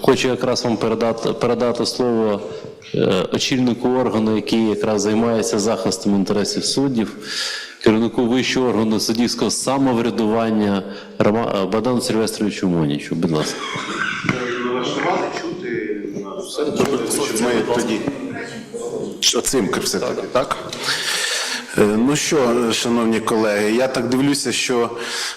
Хочу якраз вам передати, передати слово е, очільнику органу, який якраз займається захистом інтересів суддів, керівнику вищого органу суддівського самоврядування Рома- е, Богдану Сильвестровичу Монічу. Будь ласка. Налаштувати, чути все, щоб ми тоді. Що цим все-таки, так? Е, Ну що, шановні колеги, я так дивлюся, що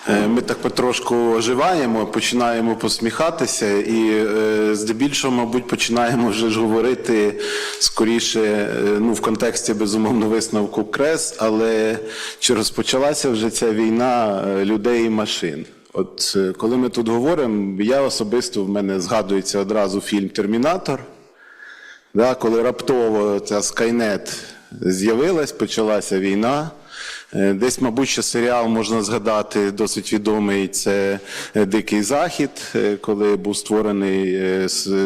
е, ми так потрошку оживаємо, починаємо посміхатися і е, здебільшого, мабуть, починаємо вже ж говорити скоріше ну, в контексті безумовно висновку КРЕС, але чи розпочалася вже ця війна людей і машин? От коли ми тут говоримо, я особисто в мене згадується одразу фільм Термінатор. Да, коли раптово ця Skynet з'явилась, почалася війна. Е, Десь, мабуть, ще серіал можна згадати досить відомий. Це е, Дикий Захід, е, коли був створений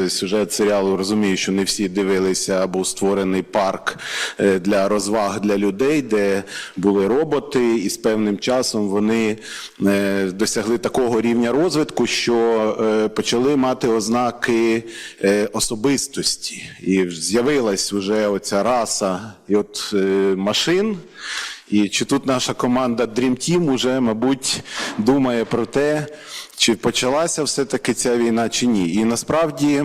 сюжет серіалу. Розумію, що не всі дивилися, був створений парк для розваг для людей, де були роботи, і з певним часом вони досягли такого рівня розвитку, що почали мати ознаки особистості. І з'явилась вже оця раса і от, машин. І чи тут наша команда Dream Team уже, мабуть, думає про те, чи почалася все-таки ця війна, чи ні. І насправді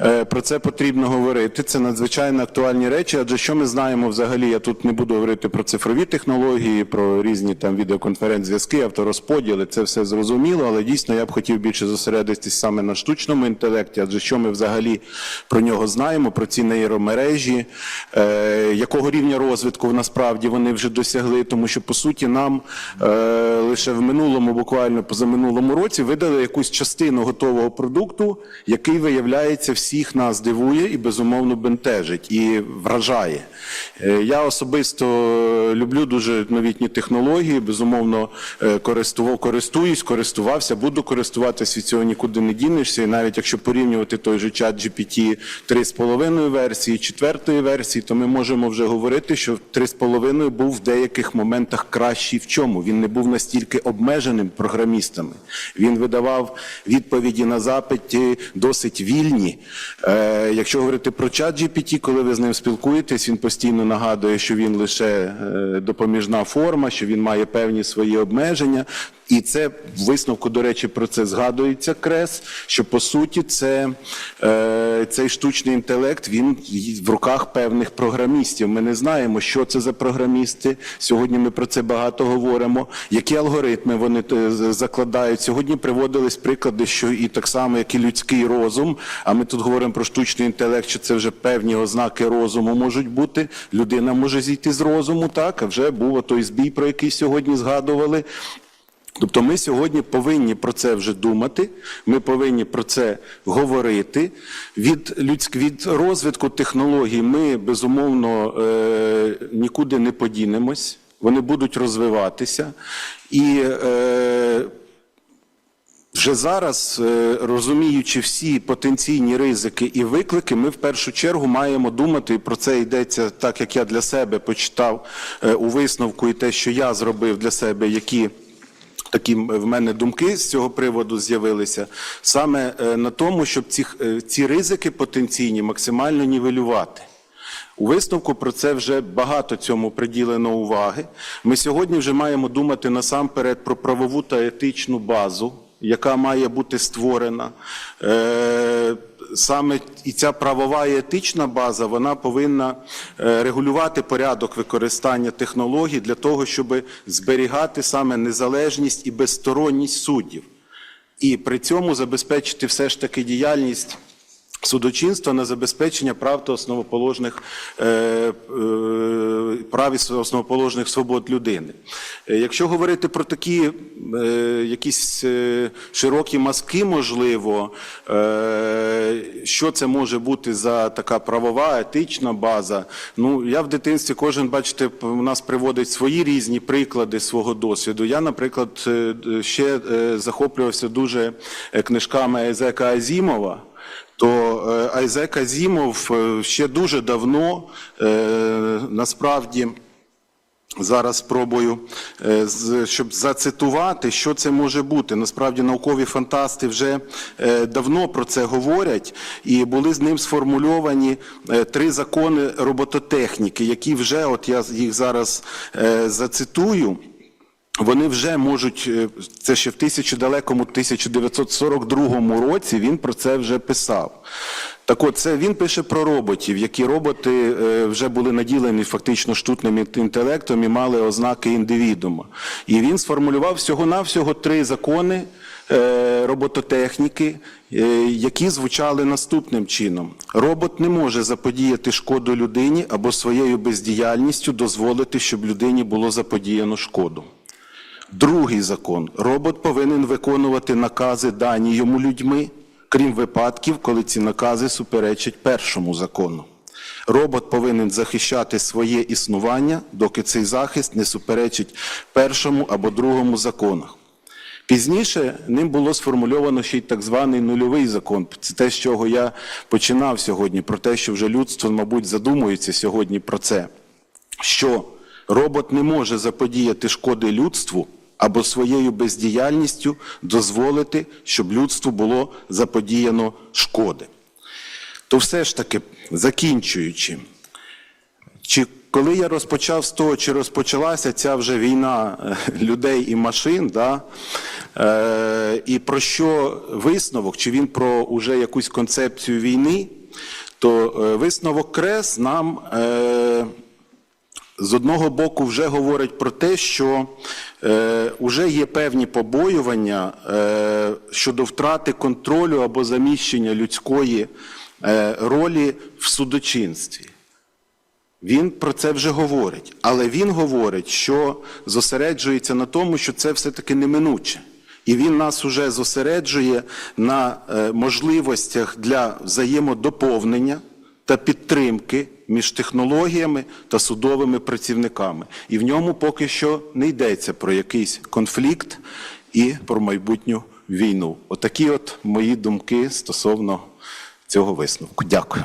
е, про це потрібно говорити. Це надзвичайно актуальні речі, адже що ми знаємо взагалі, я тут не буду говорити про цифрові технології, про різні там відеоконференц-зв'язки, авторозподіли, це все зрозуміло, але дійсно я б хотів більше зосередитись саме на штучному інтелекті, адже що ми взагалі про нього знаємо, про ці нейромережі, е, якого рівня розвитку насправді вони вже досягли, тому що по суті нам е, лише в минулому, буквально позаминулому році, видали якусь частину готового продукту, який виявляється всіх нас дивує і безумовно бентежить і вражає. Е, я особисто люблю дуже новітні технології, безумовно е, користував, користуюсь, користувався, буду користуватися від цього нікуди не дінешся. І навіть якщо порівнювати той же чат GPT 3,5 версії, 4 версії, то ми можемо вже говорити, що 3,5 був в деяких моментах кращий в чому. Він не був настільки обмеженим програмістами. Він видавав відповіді на запиті досить вільні. Е, якщо говорити про чат GPT, коли ви з ним спілкуєтесь, він постійно нагадує, що він лише е, допоміжна форма, що він має певні свої обмеження. І це в висновку, до речі, про це згадується крес, що по суті це, е, цей штучний інтелект він в руках певних програмістів. Ми не знаємо, що це за програмісти. Сьогодні ми про це багато говоримо. Які алгоритми вони е, закладають? Сьогодні приводились приклади, що і так само, як і людський розум. А ми тут говоримо про штучний інтелект, що це вже певні ознаки розуму можуть бути. Людина може зійти з розуму, так а вже був той збій, про який сьогодні згадували. Тобто ми сьогодні повинні про це вже думати, ми повинні про це говорити. Від, людськ... від розвитку технологій ми безумовно е... нікуди не подінемось, вони будуть розвиватися. І е... вже зараз, е, розуміючи всі потенційні ризики і виклики, ми в першу чергу маємо думати, і про це йдеться так, як я для себе почитав е, у висновку, і те, що я зробив для себе, які такі в мене думки з цього приводу з'явилися саме е, на тому, щоб ці, е, ці ризики потенційні максимально нівелювати. У висновку про це вже багато цьому приділено уваги. Ми сьогодні вже маємо думати насамперед про правову та етичну базу, яка має бути створена. Е, Саме і ця правова і етична база вона повинна е, регулювати порядок використання технологій для того, щоб зберігати саме незалежність і безсторонність суддів, і при цьому забезпечити все ж таки діяльність судочинства на забезпечення прав та основоположних е, е, прав і основоположних свобод людини. Е, Якщо говорити про такі е, якісь е, широкі мазки, можливо, е, що це може бути за така правова, етична база. Ну, я в дитинстві кожен, бачите, у нас приводить свої різні приклади свого досвіду. Я, наприклад, е, ще захоплювався дуже книжками Езека Азімова. То Айзек Азімов ще дуже давно насправді Зараз спробую, е, щоб зацитувати, що це може бути. Насправді наукові фантасти вже е, давно про це говорять, і були з ним сформульовані е, три закони робототехніки, які вже, от я їх зараз зацитую. Вони вже можуть, це ще в тисячу далекому 1942 році він про це вже писав. Так от, це він пише про роботів, які роботи е, вже були наділені фактично штутним інтелектом і мали ознаки індивідума. І він сформулював всього-навсього три закони е, робототехніки, е, які звучали наступним чином: робот не може заподіяти шкоду людині або своєю бездіяльністю дозволити, щоб людині було заподіяно шкоду. Другий закон. Робот повинен виконувати накази, дані йому людьми, крім випадків, коли ці накази суперечать першому закону. Робот повинен захищати своє існування, доки цей захист не суперечить першому або другому законах. Пізніше ним було сформульовано ще й так званий нульовий закон. Це те, з чого я починав сьогодні, про те, що вже людство, мабуть, задумується сьогодні про це. Що робот не може заподіяти шкоди людству або своєю бездіяльністю дозволити, щоб людству було заподіяно шкоди. То все ж таки, закінчуючи, чи коли я розпочав з того, чи розпочалася ця вже війна е, людей і машин, да, е, і про що висновок, чи він про уже якусь концепцію війни, то е, висновок Крес нам е, з одного боку вже говорить про те, що е, вже є певні побоювання е, щодо втрати контролю або заміщення людської е, ролі в судочинстві. Він про це вже говорить, але він говорить, що зосереджується на тому, що це все-таки неминуче. І він нас уже зосереджує на е, можливостях для взаємодоповнення та підтримки між технологіями та судовими працівниками. І в ньому поки що не йдеться про якийсь конфлікт і про майбутню війну. Отакі от мої думки стосовно цього висновку. Дякую.